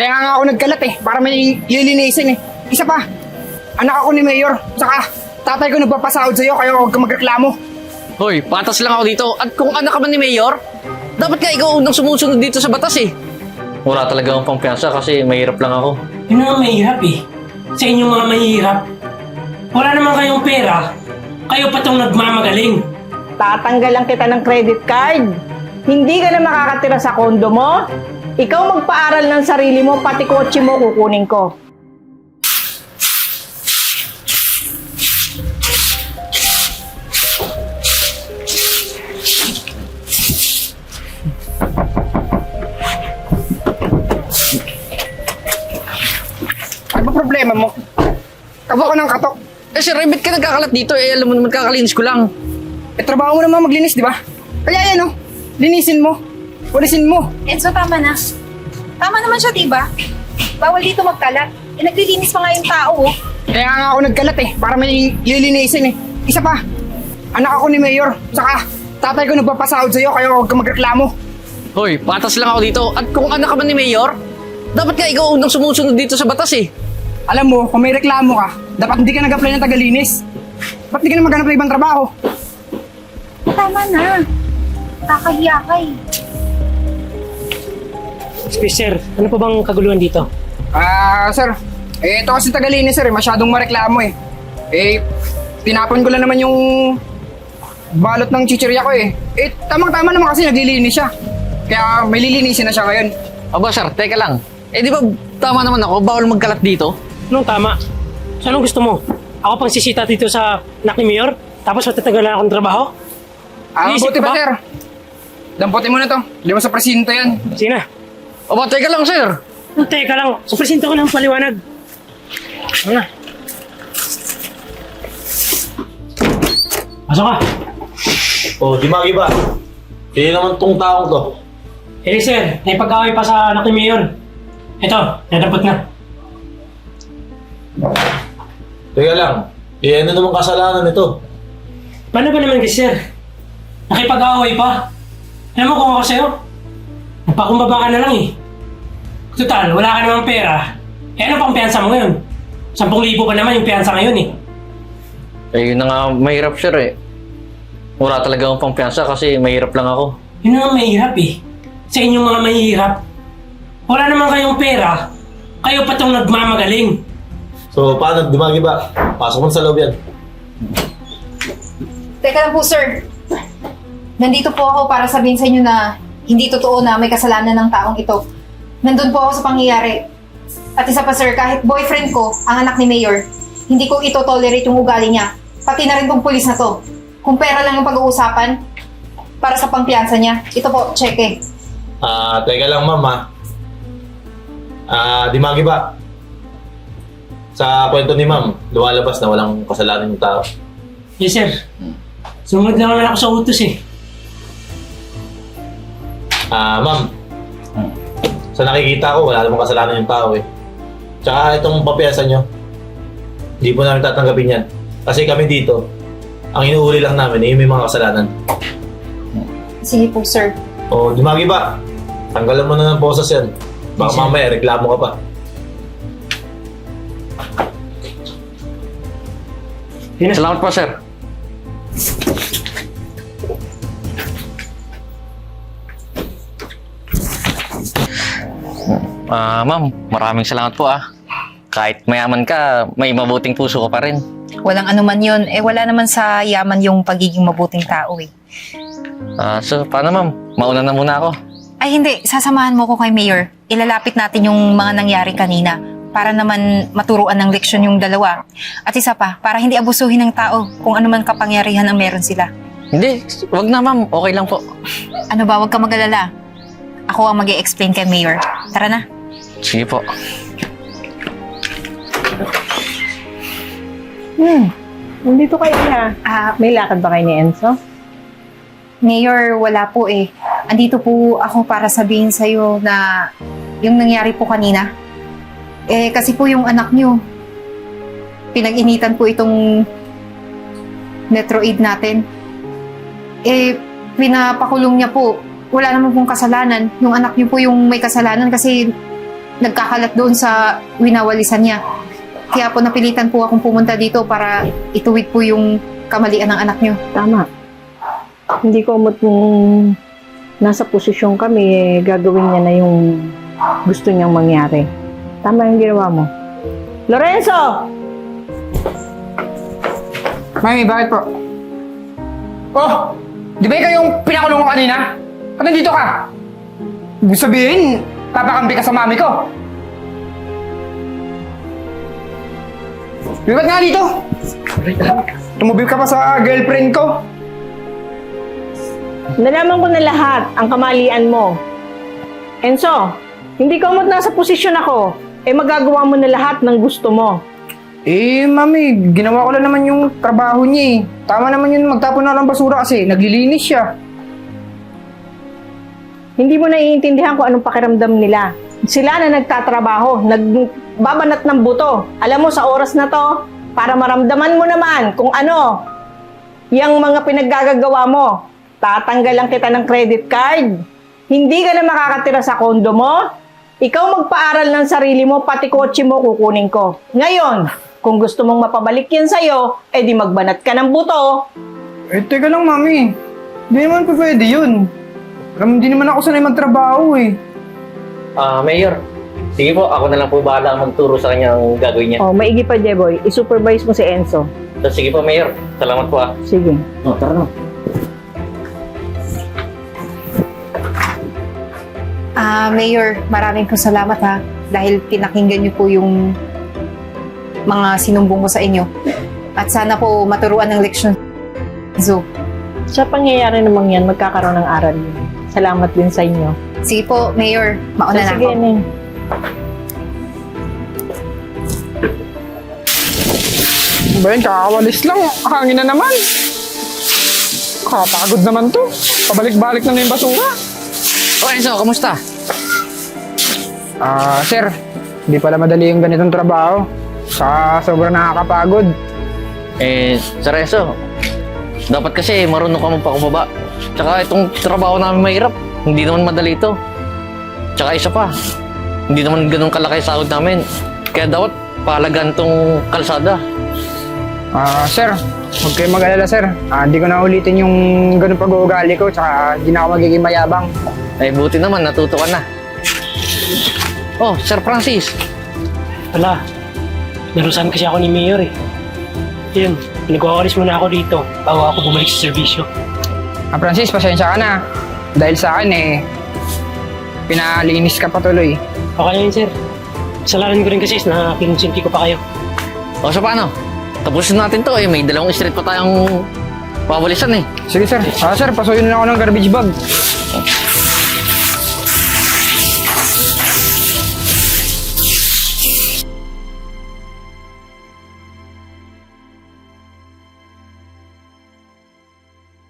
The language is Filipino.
Kaya nga ako nagkalat eh, para may lilinisin eh. Isa pa, anak ako ni Mayor, saka tatay ko nagpapasahod sa'yo, kaya huwag ka magreklamo. Hoy, patas lang ako dito. At kung anak ka man ni Mayor, dapat nga ikaw unang sumusunod dito sa batas eh. Wala talaga akong pampiyansa kasi mahirap lang ako. Yun nga mahirap eh. Sa inyong mga mahirap. Wala naman kayong pera. Kayo pa tong nagmamagaling. Tatanggalan kita ng credit card. Hindi ka na makakatira sa kondo mo. Ikaw magpaaral ng sarili mo, pati kotse mo kukunin ko. Ano problema mo? Kabo ko ng katok. Eh sir, eh, ba't ka nagkakalat dito? Eh, alam mo naman kakalinis ko lang. Eh, trabaho mo naman maglinis, di ba? Kaya yan oh, linisin mo. Pulisin mo. Enzo, tama na. Tama naman siya, diba? Bawal dito magkalat. Eh, naglilinis pa nga yung tao, oh. Kaya nga ako nagkalat eh, para may lilinisin eh. Isa pa, anak ako ni Mayor, saka tatay ko nagpapasahod sa'yo, kaya huwag ka magreklamo. Hoy, patas lang ako dito. At kung anak ka man ni Mayor, dapat nga ikaw unang sumusunod dito sa batas eh. Alam mo, kung may reklamo ka, dapat hindi ka nag-apply ng tagalinis. Ba't di ka na maghanap ng ibang trabaho? Tama na. Kakahiya ka eh. Sir, ano pa bang kaguluhan dito? Ah, sir. Eh, ito kasi tagalinis, sir. eh. Masyadong mareklamo eh. Eh, tinapon ko lang naman yung balot ng chichirya ko eh. Eh, tamang-tama naman kasi naglilinis siya. Kaya may lilinisin na siya ngayon. Aba sir, teka lang. Eh di ba tama naman ako, bawal magkalat dito? Anong tama? So anong gusto mo? Ako pang sisita dito sa anak ni Mayor? Tapos matatagalan akong trabaho? Ah, Iisip buti ko pa, ba? sir. Damputin mo na to. Lima sa presinto yan. Sige na. Aba, teka lang sir. Oh, teka lang. Sa presinto ko ng paliwanag. Ano na? Pasok ka. Oh, di magi ba? Kaya naman tong taong to. Eh sir, may pag-away pa sa anak ni Mayor. Ito, nadapot na. Teka lang. Eh, ano naman kasalanan nito? Paano ba naman kasi sir? Nakipag-away pa. Alam mo kung ako sa'yo? Nagpakumbaba ka na lang eh. Total, wala ka namang pera. Eh ano pang piyansa mo ngayon? 10,000 pa naman yung piyansa ngayon eh. Eh yun na nga, mahirap sir eh. Wala talaga akong pampiyansa kasi mahirap lang ako. Yun na nga mahirap eh. Sa inyong mga mahirap. Wala naman kayong pera. Kayo pa tong nagmamagaling. So, paano? Di magi ba? Pasok mo sa loob yan. Teka lang po, sir. Nandito po ako para sabihin sa inyo na hindi totoo na may kasalanan ng taong ito. Nandun po ako sa pangyayari. At isa pa, sir, kahit boyfriend ko, ang anak ni Mayor, hindi ko ito tolerate yung ugali niya. Pati na rin tong pulis na to. Kung pera lang yung pag-uusapan, para sa pampiyansa niya, ito po, cheque. Ah, teka lang, ma'am, ha? Ah, di magi ba? Sa kwento ni ma'am, lumalabas na walang kasalanan yung tao. Yes sir. Sumunod lang naman ako sa utos eh. Ah, ma'am. Sa nakikita ko, wala namang kasalanan yung tao eh. Tsaka itong papiyasan nyo, hindi po namin tatanggapin yan. Kasi kami dito, ang inuuli lang namin eh, may mga kasalanan. Sige po, sir. O, di magi ba? Tanggalan mo na ng boses yan. Baka Yes, sir. mamaya, reklamo ka pa. Salamat po sir. Ah, ma'am, maraming salamat po ah. Kahit mayaman ka, may mabuting puso ka pa rin. Walang anuman yun. Eh, wala naman sa yaman yung pagiging mabuting tao eh. Ah, so, paano ma'am? Mauna na muna ako. Ay hindi, sasamahan mo ko kay Mayor. Ilalapit natin yung mga nangyari kanina para naman maturuan ng leksyon yung dalawa. At isa pa, para hindi abusuhin ng tao kung ano man kapangyarihan ang meron sila. Hindi, wag na ma'am. Okay lang po. Ano ba, huwag ka mag-alala. Ako ang mag explain kay Mayor. Tara na. Sige po. Hmm, nandito kayo na. Ah, may lakad ba kayo ni Enzo? Mayor, wala po eh. Andito po ako para sabihin sa'yo na yung nangyari po kanina. Eh, kasi po yung anak nyo, pinag-initan po itong Metroid natin. Eh, pinapakulong niya po. Wala naman pong kasalanan. Yung anak niyo po yung may kasalanan kasi nagkakalat doon sa winawalisan niya. Kaya po napilitan po akong pumunta dito para ituwid po yung kamalian ng anak niyo. Tama. Hindi ko umot kung nasa posisyon kami, eh, gagawin niya na yung gusto niyang mangyari. Tama yung ginawa mo. Lorenzo! Mami, bakit po? Oh! Di ba ikaw yung pinakulong ko kanina? At nandito ka? Ibig sabihin, papakampi ka sa mami ko. Lipat nga dito! Tumubil ka pa sa girlfriend ko. Nalaman ko na lahat ang kamalian mo. Enzo, hindi ka umot nasa posisyon ako, eh magagawa mo na lahat ng gusto mo. Eh, mami, ginawa ko lang naman yung trabaho niya eh. Tama naman yun magtapon na lang basura kasi naglilinis siya. Hindi mo naiintindihan kung anong pakiramdam nila. Sila na nagtatrabaho, nagbabanat ng buto. Alam mo, sa oras na to, para maramdaman mo naman kung ano, yung mga pinaggagawa mo, tatanggalan kita ng credit card. Hindi ka na makakatira sa kondo mo. Ikaw magpaaral ng sarili mo, pati kotse mo kukunin ko. Ngayon, kung gusto mong mapabalik yan sa'yo, edi magbanat ka ng buto. Eh, teka lang, mami. Hindi naman po pwede yun. Alam, hindi naman ako sanay magtrabaho eh. Ah, Mayor. Sige po, ako na lang po bahala magturo sa kanya ang gagawin niya. Oh, maigi pa, Jeboy. I-supervise mo si Enzo. So, sige po, Mayor. Salamat po ah. Sige. Oh, tara na. Ah, Mayor, maraming po salamat ha. Dahil pinakinggan niyo po yung mga sinumbong ko sa inyo. At sana po maturuan ng leksyon. So, Sa pangyayari namang yan, magkakaroon ng aral yun. Salamat din sa inyo. sige po, Mayor, mauna na Sige, ako. Ano ba yun? Kakawalis lang. Hangin na naman. Kapagod naman to. Pabalik-balik na na yung basura. Oh, Enzo, kamusta? Ah, sir. Hindi pala madali yung ganitong trabaho. Sa sobrang nakakapagod. Eh, Sir Enzo, dapat kasi marunong ka magpakababa. Tsaka itong trabaho namin mahirap. Hindi naman madali ito. Tsaka isa pa, hindi naman ganun kalaki sahod namin. Kaya dapat pahalagan tong kalsada. Ah, sir. Huwag kayong mag-alala, sir. Ah, hindi ko na ulitin yung ganung pag-uugali ko. Tsaka hindi na ako magiging mayabang. Eh, buti naman, natuto ka na. Oh, Sir Francis. Wala. Narusan kasi ako ni Mayor eh. Yun, nagwawalis muna ako dito bago ako bumalik sa serbisyo. Ah, Francis, pasensya ka na. Dahil sa akin, eh, pinalinis ka patuloy. Okay na yun, sir. Kasalanan ko rin kasi na kinonsinti ko pa kayo. O, so paano? Tapusin natin to eh. May dalawang street pa tayong pawalisan eh. Sige, sir. Ah, sir, pasuyin na ako ng garbage bag.